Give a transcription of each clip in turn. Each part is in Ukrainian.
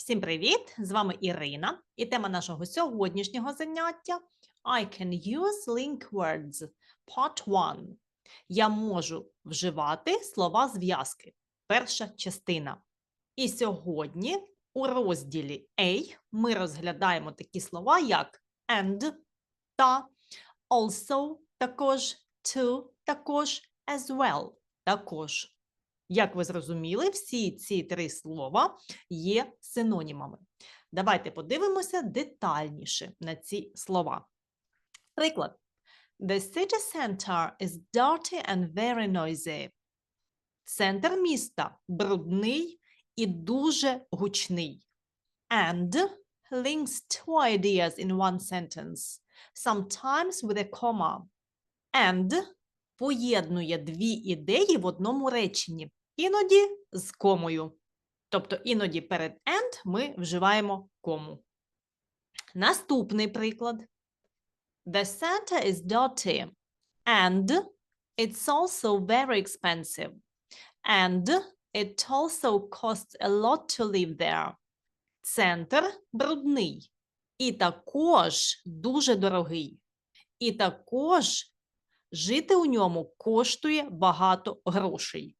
Всім привіт! З вами Ірина, і тема нашого сьогоднішнього заняття I can use link words. Part 1. Я можу вживати слова зв'язки. Перша частина. І сьогодні у розділі A ми розглядаємо такі слова, як and та also також, to також, as well також. Як ви зрозуміли, всі ці три слова є синонімами. Давайте подивимося детальніше на ці слова. Приклад. The city center is dirty and very noisy. Центр міста брудний і дуже гучний. And links two ideas in one sentence, sometimes with a comma. And поєднує дві ідеї в одному реченні, іноді з комою. Тобто іноді перед and ми вживаємо кому. Наступний приклад. The center is dirty and it's also very expensive. And it also costs a lot to live there. Центр брудний і також дуже дорогий. І також жити у ньому коштує багато грошей.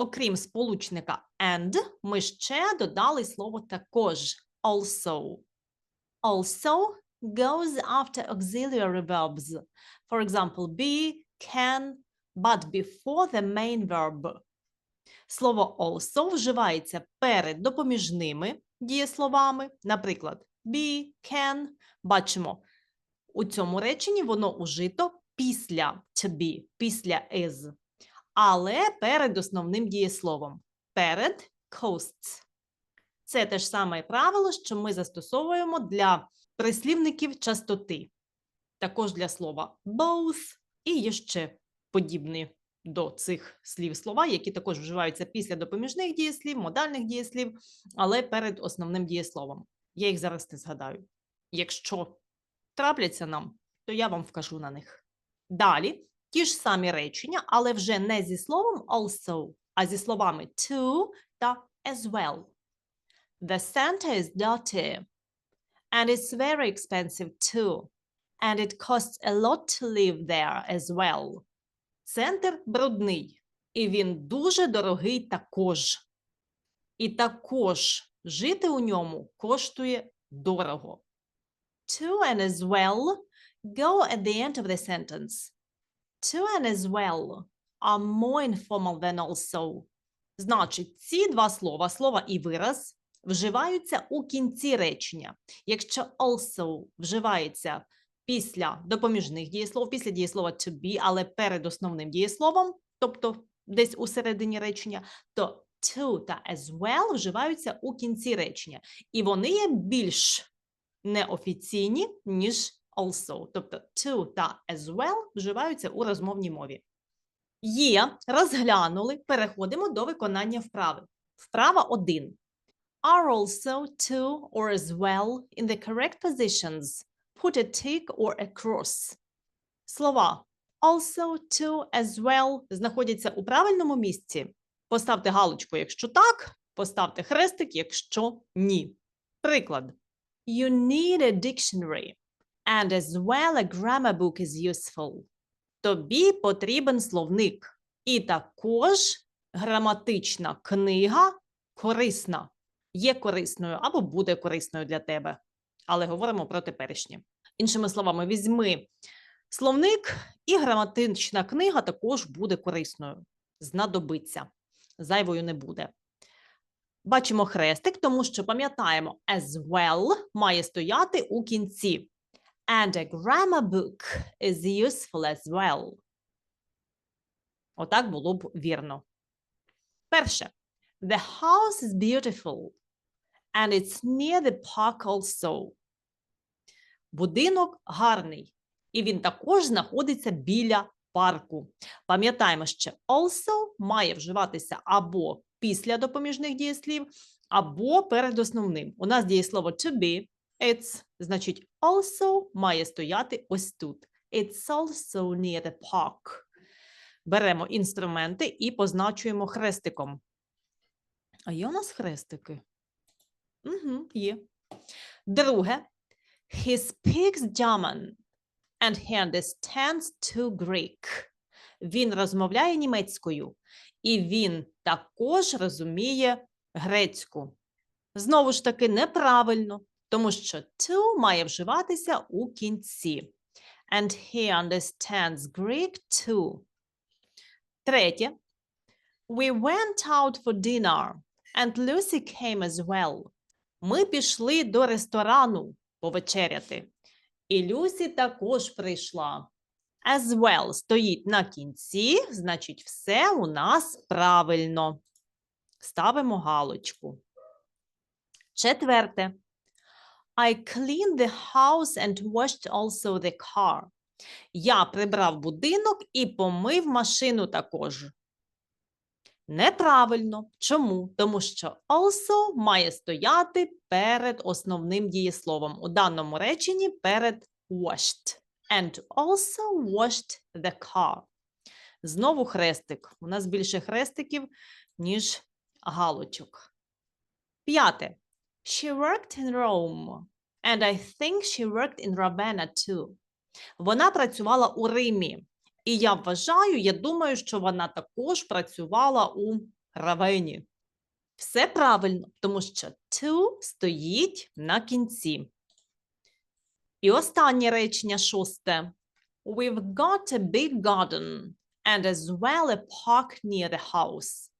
Окрім сполучника and, ми ще додали слово також also. Also goes after auxiliary verbs. For example, be, can, but before the main verb. Слово also вживається перед допоміжними дієсловами. Наприклад, be, can. Бачимо, у цьому реченні воно ужито після to be, після is але перед основним дієсловом. Перед coasts. Це те ж саме правило, що ми застосовуємо для прислівників частоти. Також для слова both і є ще подібні до цих слів слова, які також вживаються після допоміжних дієслів, модальних дієслів, але перед основним дієсловом. Я їх зараз не згадаю. Якщо трапляться нам, то я вам вкажу на них. Далі ті ж самі речення, але вже не зі словом also, а зі словами to та as well. The center is dirty, and it's very expensive too, and it costs a lot to live there as well. Центр брудний, і він дуже дорогий також. І також жити у ньому коштує дорого. To and as well go at the end of the sentence. To and as well are more informal than also. Значить, ці два слова, слова і вираз, вживаються у кінці речення. Якщо also вживається після допоміжних дієслов, після дієслова to be, але перед основним дієсловом, тобто десь у середині речення, то to та as well вживаються у кінці речення. І вони є більш неофіційні, ніж also, тобто to та as well вживаються у розмовній мові. Є, розглянули, переходимо до виконання вправи. Вправа 1. Are also to or as well in the correct positions. Put a tick or a cross. Слова also, to, as well знаходяться у правильному місці. Поставте галочку, якщо так, поставте хрестик, якщо ні. Приклад. You need a dictionary. And as well a grammar book is useful. Тобі потрібен словник. І також граматична книга корисна. Є корисною або буде корисною для тебе. Але говоримо про теперішнє. Іншими словами, візьми словник, і граматична книга також буде корисною. Знадобиться. Зайвою не буде. Бачимо хрестик, тому що пам'ятаємо, as well має стояти у кінці. And a grammar book is useful as well. Отак було б вірно. Перше. The house is beautiful. And it's near the park also. Будинок гарний. І він також знаходиться біля парку. Пам'ятаємо, що also має вживатися або після допоміжних дієслів, або перед основним. У нас дієслово to be, It's, значить, also має стояти ось тут. It's also near the park. Беремо інструменти і позначуємо хрестиком. А є у нас хрестики? Угу, є. Друге. He speaks German and he understands to Greek. Він розмовляє німецькою, і він також розуміє грецьку. Знову ж таки, неправильно, тому що to має вживатися у кінці. And he understands Greek too. Третє. We went out for dinner, and Lucy came as well. Ми пішли до ресторану повечеряти. І Люсі також прийшла. As well стоїть на кінці, значить, все у нас правильно. Ставимо галочку. Четверте. I cleaned the house and washed also the car. Я прибрав будинок і помив машину також. Неправильно. Чому? Тому що also має стояти перед основним дієсловом. У даному реченні перед washed. And also washed the car. Знову хрестик. У нас більше хрестиків, ніж галочок. П'яте. She worked in Rome. And I think she worked in Ravenna too. Вона працювала у Римі. І я вважаю, я думаю, що вона також працювала у Равені. Все правильно, тому що to стоїть на кінці. І останнє речення шосте. We've got a big garden and as well a park near the house.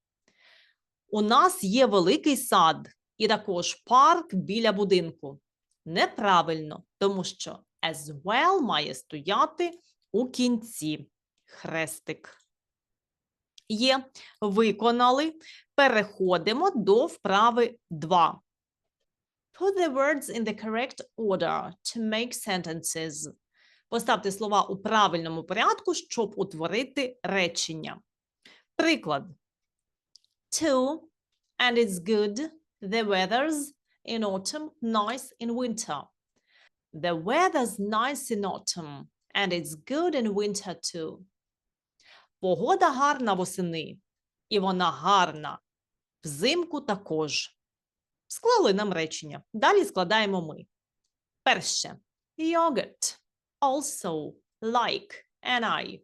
У нас є великий сад і також парк біля будинку. Неправильно, тому що as well має стояти у кінці. Хрестик. Є. Виконали. Переходимо до вправи 2. Put the words in the correct order to make sentences. Поставте слова у правильному порядку, щоб утворити речення. Приклад. Two, and it's good. The weather's in autumn, nice in winter. The weather's nice in autumn, and it's good in winter too. Погода гарна восени, і вона гарна взимку також. Склали нам речення. Далі складаємо ми. Перше. Yogurt. Also, like, and I.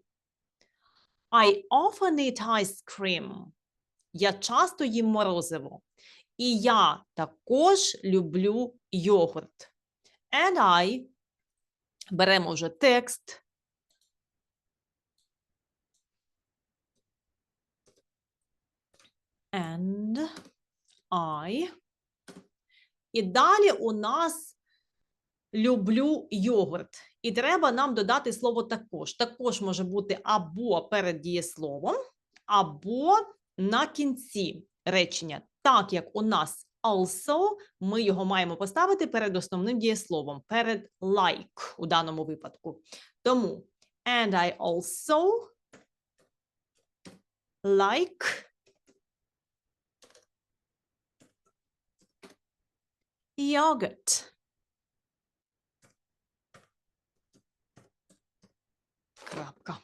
I often eat ice cream. Я часто їм морозиво. І я також люблю йогурт. And I. Беремо вже текст. And I. І далі у нас люблю йогурт. І треба нам додати слово також. Також може бути або перед дієсловом, або на кінці речення. Так як у нас also, ми його маємо поставити перед основним дієсловом, перед like у даному випадку. Тому and I also like yogurt. Крапка.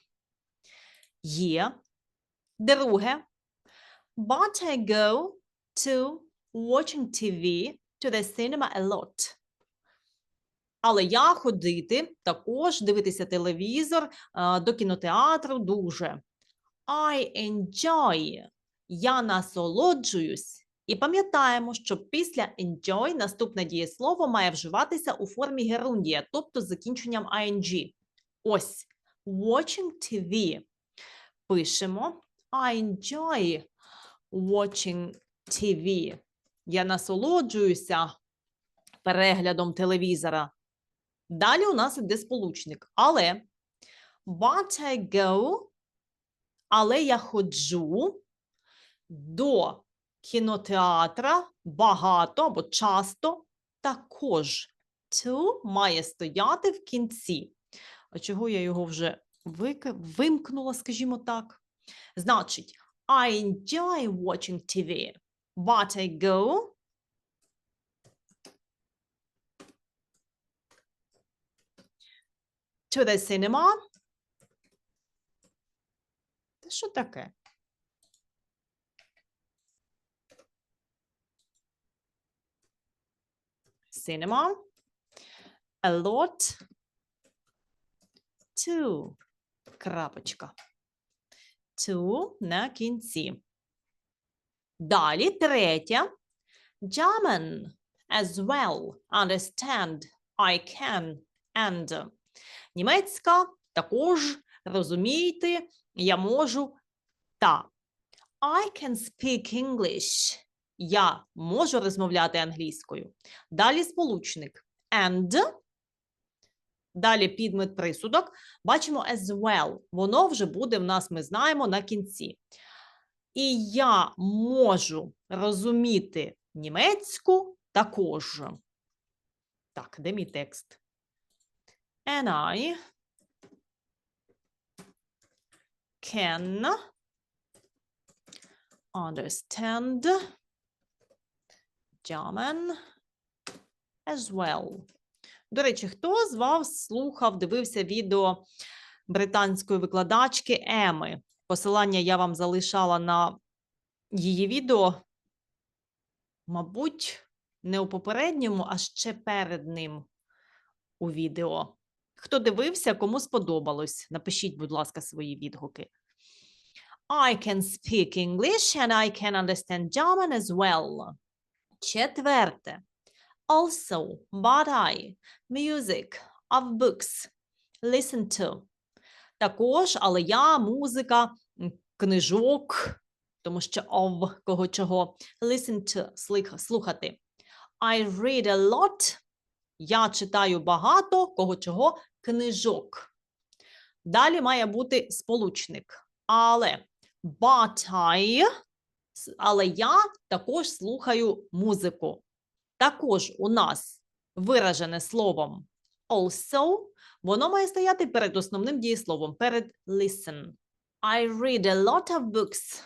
Є. Друге. But I go to watching TV to the cinema a lot. Але я ходити, також дивитися телевізор, е, до кінотеатру дуже. I enjoy. Я насолоджуюсь. І пам'ятаємо, що після enjoy наступне дієслово має вживатися у формі герундія, тобто з закінченням ing. Ось watching TV. Пишемо I enjoy watching TV. Я насолоджуюся переглядом телевізора. Далі у нас іде сполучник. Але but I go, але я ходжу до кінотеатра багато або часто також. To має стояти в кінці. А чого я його вже вимкнула, скажімо так? Значить, I enjoy watching TV, but I go to the cinema. Це що таке? cinema. A lot to. Крапочка. To на кінці. Далі третє. German as well. Understand. I can. And. Німецька також розумієте, я можу та. I can speak English. Я можу розмовляти англійською. Далі сполучник. And. Далі підмет присудок. Бачимо as well. Воно вже буде в нас, ми знаємо, на кінці. І я можу розуміти німецьку також. Так, де мій текст? And I can understand German as well. До речі, хто з вас слухав, дивився відео британської викладачки Еми? Посилання я вам залишала на її відео. Мабуть, не у попередньому, а ще перед ним у відео. Хто дивився, кому сподобалось? Напишіть, будь ласка, свої відгуки. I can speak English and I can understand German as well. Четверте. Also, but I, music, of books, listen to. Також, але я, музика, книжок, тому що of кого чого, listen to, слухати. I read a lot. Я читаю багато кого чого книжок. Далі має бути сполучник. Але but I, але я також слухаю музику. Також у нас виражене словом also, воно має стояти перед основним дієсловом, перед listen. I read a lot of books.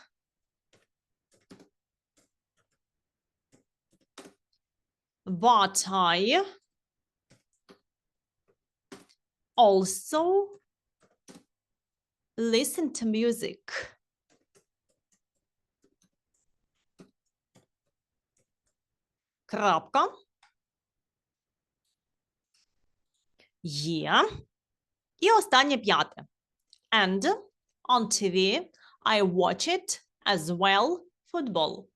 But I also listen to music. Крапка. Є. І останнє п'яте. And on TV I watch it as well football.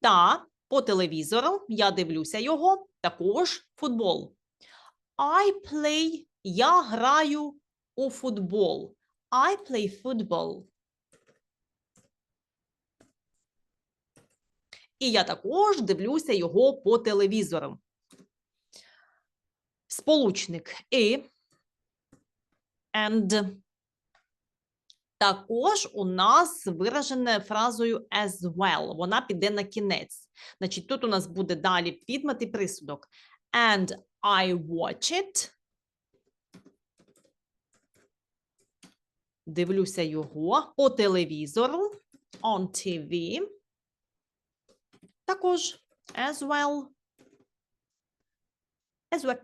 Та по телевізору я дивлюся його також футбол. I play я граю у футбол. I play football. І я також дивлюся його по телевізору. Сполучник і and. Також у нас виражене фразою as well. Вона піде на кінець. Значить, тут у нас буде далі підмет і присудок. And I watch it. Дивлюся його по телевізору. On TV. Також as well. As well.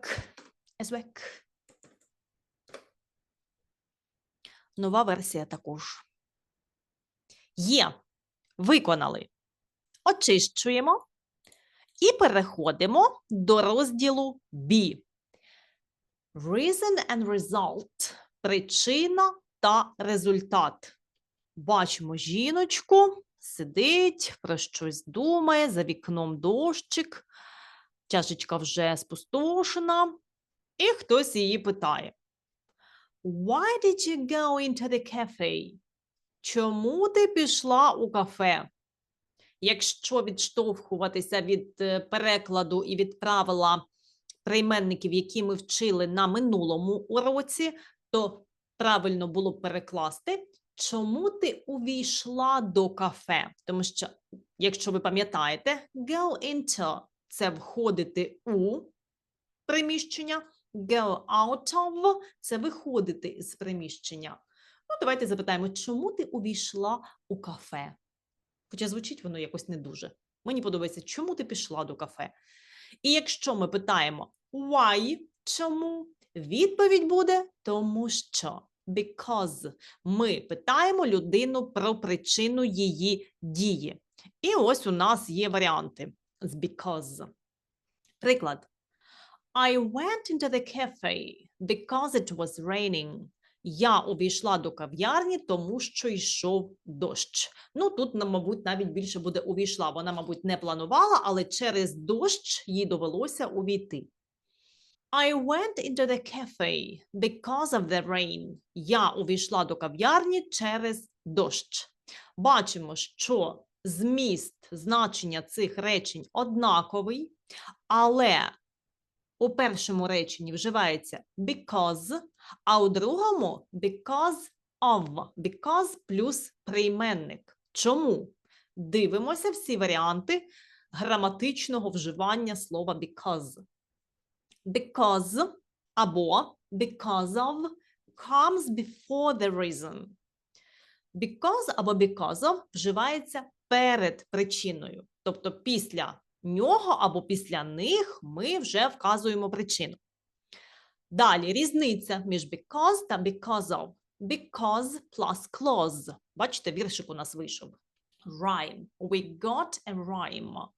As well. Нова версія також. Є. Виконали. Очищуємо і переходимо до розділу B. Reason and result. Причина та результат. Бачимо жіночку, сидить, про щось думає, за вікном дощик, чашечка вже спустошена, і хтось її питає. Why did you go into the cafe? Чому ти пішла у кафе? Якщо відштовхуватися від е, перекладу і від правила прийменників, які ми вчили на минулому уроці, то правильно було б перекласти, чому ти увійшла до кафе? Тому що, якщо ви пам'ятаєте, go into – це входити у приміщення, go out of – це виходити з приміщення. Ну, давайте запитаємо, чому ти увійшла у кафе? Хоча звучить воно якось не дуже. Мені подобається, чому ти пішла до кафе? І якщо ми питаємо why, чому, відповідь буде тому що. Because ми питаємо людину про причину її дії. І ось у нас є варіанти з because. Приклад. I went into the cafe because it was raining. Я увійшла до кав'ярні, тому що йшов дощ. Ну, тут, мабуть, навіть більше буде увійшла. Вона, мабуть, не планувала, але через дощ їй довелося увійти. I went into the cafe because of the rain. Я увійшла до кав'ярні через дощ. Бачимо, що зміст значення цих речень однаковий, але у першому реченні вживається because, а у другому because of. Because плюс прийменник. Чому? Дивимося всі варіанти граматичного вживання слова because. Because або because of comes before the reason. Because або because of вживається перед причиною. Тобто після нього або після них ми вже вказуємо причину. Далі різниця між because та because of. Because plus clause. Бачите, віршик у нас вийшов. Rhyme. We got a rhyme.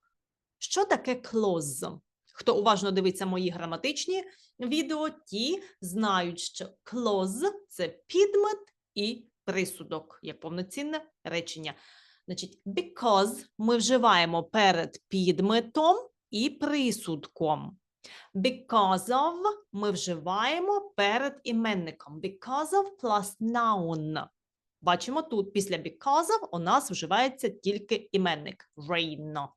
Що таке clause? Хто уважно дивиться мої граматичні відео, ті знають, що clause – це підмет і присудок, як повноцінне речення. Значить, because ми вживаємо перед підметом і присудком. Because of ми вживаємо перед іменником. Because of plus noun. Бачимо тут після because of у нас вживається тільки іменник rain.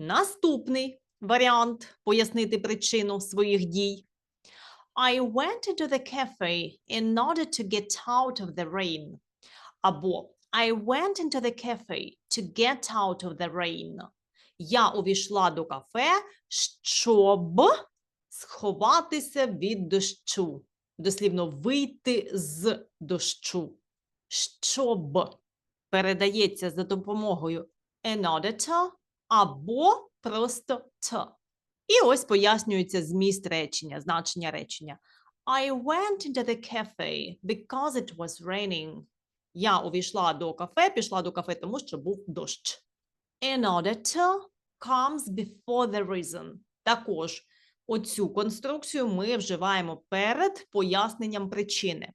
Наступний варіант пояснити причину своїх дій. I went into the cafe in order to get out of the rain. Або I went into the cafe to get out of the rain. Я увійшла до кафе, щоб сховатися від дощу. Дослівно вийти з дощу. Щоб передається за допомогою in order to або просто to. І ось пояснюється зміст речення, значення речення. I went into the cafe because it was raining. Я увійшла до кафе, пішла до кафе, тому що був дощ. Order to comes before the reason. Також оцю конструкцію ми вживаємо перед поясненням причини.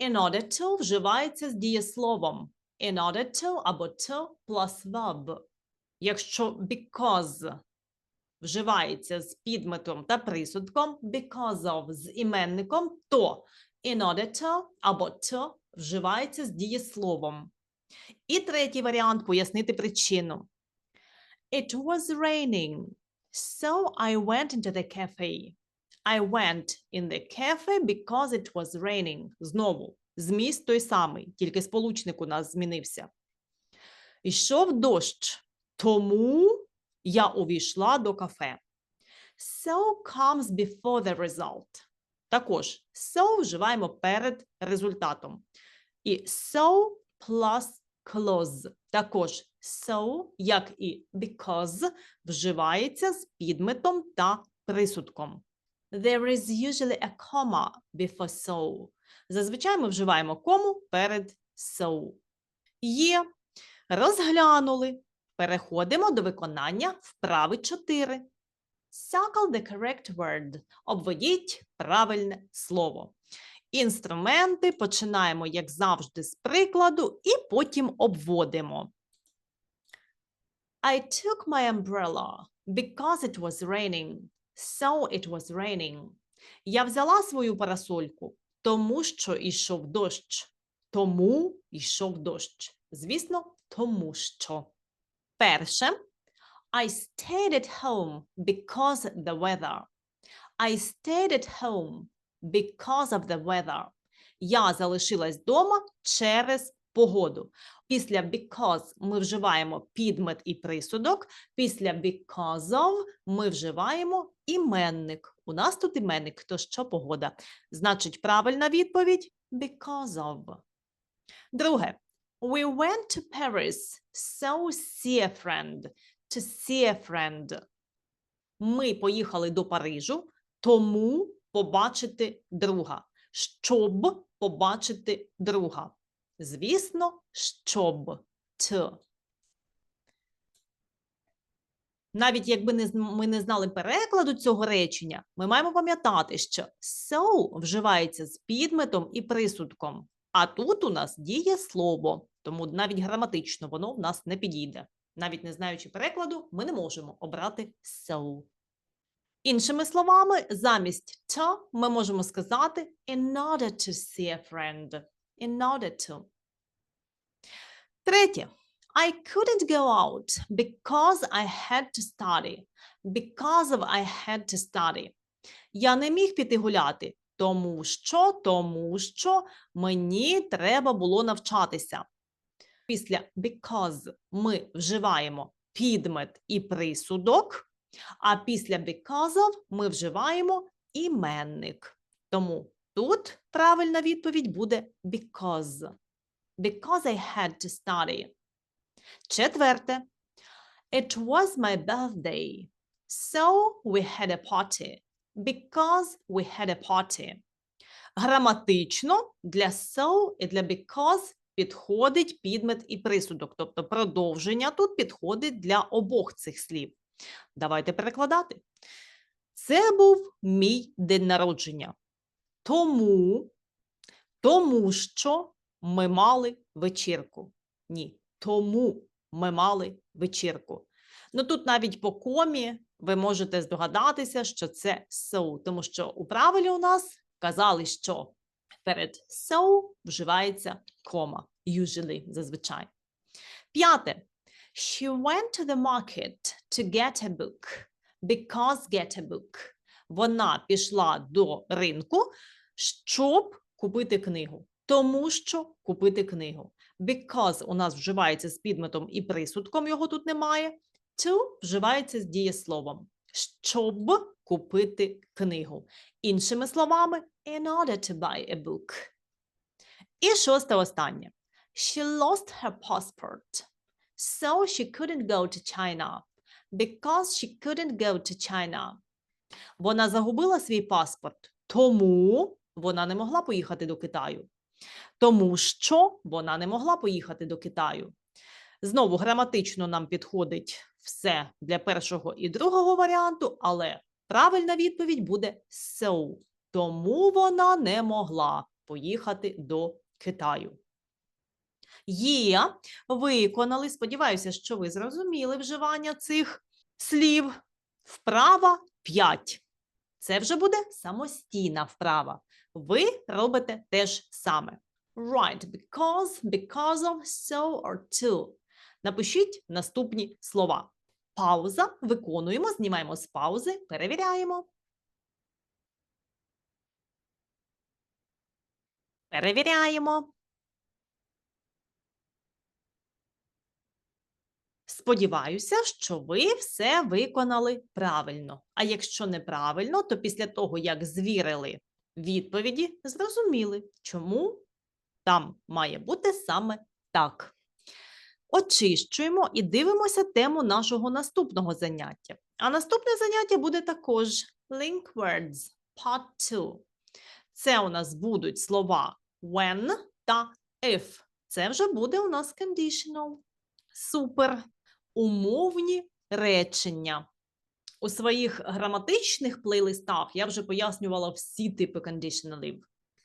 Order to вживається з дієсловом. Order to або to plus verb. Якщо because вживається з підметом та присудком, because of з іменником, то order to або to вживається з дієсловом. І третій варіант пояснити причину. It was raining, so I went into the cafe. I went in the cafe because it was raining. Знову, зміст той самий, тільки сполучник у нас змінився. Йшов дощ, тому я увійшла до кафе. So comes before the result. Також so вживаємо перед результатом. І so plus clause. Також so, як і because, вживається з підметом та присудком. There is usually a comma before so. Зазвичай ми вживаємо кому перед so. Є. Розглянули. Переходимо до виконання вправи 4. Circle the correct word. Обведіть правильне слово. Інструменти починаємо, як завжди, з прикладу і потім обводимо. I took my umbrella because it was raining. So it was raining. Я взяла свою парасольку, тому що йшов дощ. Тому йшов дощ. Звісно, тому що. Перше. I stayed at home because the weather. I stayed at home because of the weather. Я залишилась вдома через погоду. Після because ми вживаємо підмет і присудок. Після because of ми вживаємо іменник. У нас тут іменник, то що погода. Значить, правильна відповідь because of. Друге. We went to Paris, so see a friend. To see a friend. Ми поїхали до Парижу, тому побачити друга. Щоб побачити друга. Звісно, щоб. To. навіть якби не, ми не знали перекладу цього речення, ми маємо пам'ятати, що so вживається з підметом і присудком. А тут у нас діє слово, тому навіть граматично воно в нас не підійде. Навіть не знаючи перекладу, ми не можемо обрати so. Іншими словами, замість to ми можемо сказати in order to see a friend. In order to. Третє. I couldn't go out because I had to study. Because of I had to study. Я не міг піти гуляти, тому що, тому що мені треба було навчатися. Після because ми вживаємо підмет і присудок, а після because of ми вживаємо іменник. Тому тут правильна відповідь буде because. Because I had to study. Четверте. It was my birthday. So we had a party. Because we had a party. Граматично для so і для because підходить підмет і присудок. Тобто продовження тут підходить для обох цих слів. Давайте перекладати. Це був мій день народження. Тому, тому що ми мали вечірку. Ні, тому ми мали вечірку. Ну тут навіть по комі ви можете здогадатися, що це so, тому що у правилі у нас казали, що перед so вживається кома, usually, зазвичай. П'яте. She went to the market to get a book. Because get a book. Вона пішла до ринку, щоб купити книгу. Тому що купити книгу. Because у нас вживається з підметом і присудком, його тут немає. To вживається з дієсловом. Щоб купити книгу. Іншими словами, in order to buy a book. І шосте останнє. She lost her passport. So she couldn't go to China. Because she couldn't go to China. Вона загубила свій паспорт, тому вона не могла поїхати до Китаю. Тому що вона не могла поїхати до Китаю. Знову граматично нам підходить все для першого і другого варіанту, але правильна відповідь буде so. Тому вона не могла поїхати до Китаю. Є, виконали. Сподіваюся, що ви зрозуміли вживання цих слів. Вправа 5. Це вже буде самостійна вправа. Ви робите те ж саме. Right, because, because of, so or to. Напишіть наступні слова. Пауза. Виконуємо, знімаємо з паузи, перевіряємо. Перевіряємо. Сподіваюся, що ви все виконали правильно. А якщо неправильно, то після того, як звірили відповіді, зрозуміли, чому там має бути саме так. Очищуємо і дивимося тему нашого наступного заняття. А наступне заняття буде також Link Words Part 2. Це у нас будуть слова when та if. Це вже буде у нас conditional. Супер. Умовні речення. У своїх граматичних плейлистах я вже пояснювала всі типи conditionalів,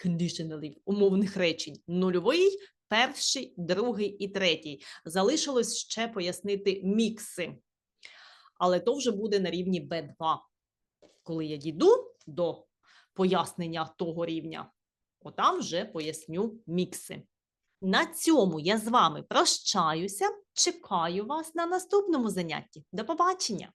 conditionalів, умовних речень. Нульовий, перший, другий і третій. Залишилось ще пояснити мікси. Але то вже буде на рівні B2. Коли я дійду до пояснення того рівня, отам вже поясню мікси. На цьому я з вами прощаюся. Чекаю вас на наступному занятті. До побачення!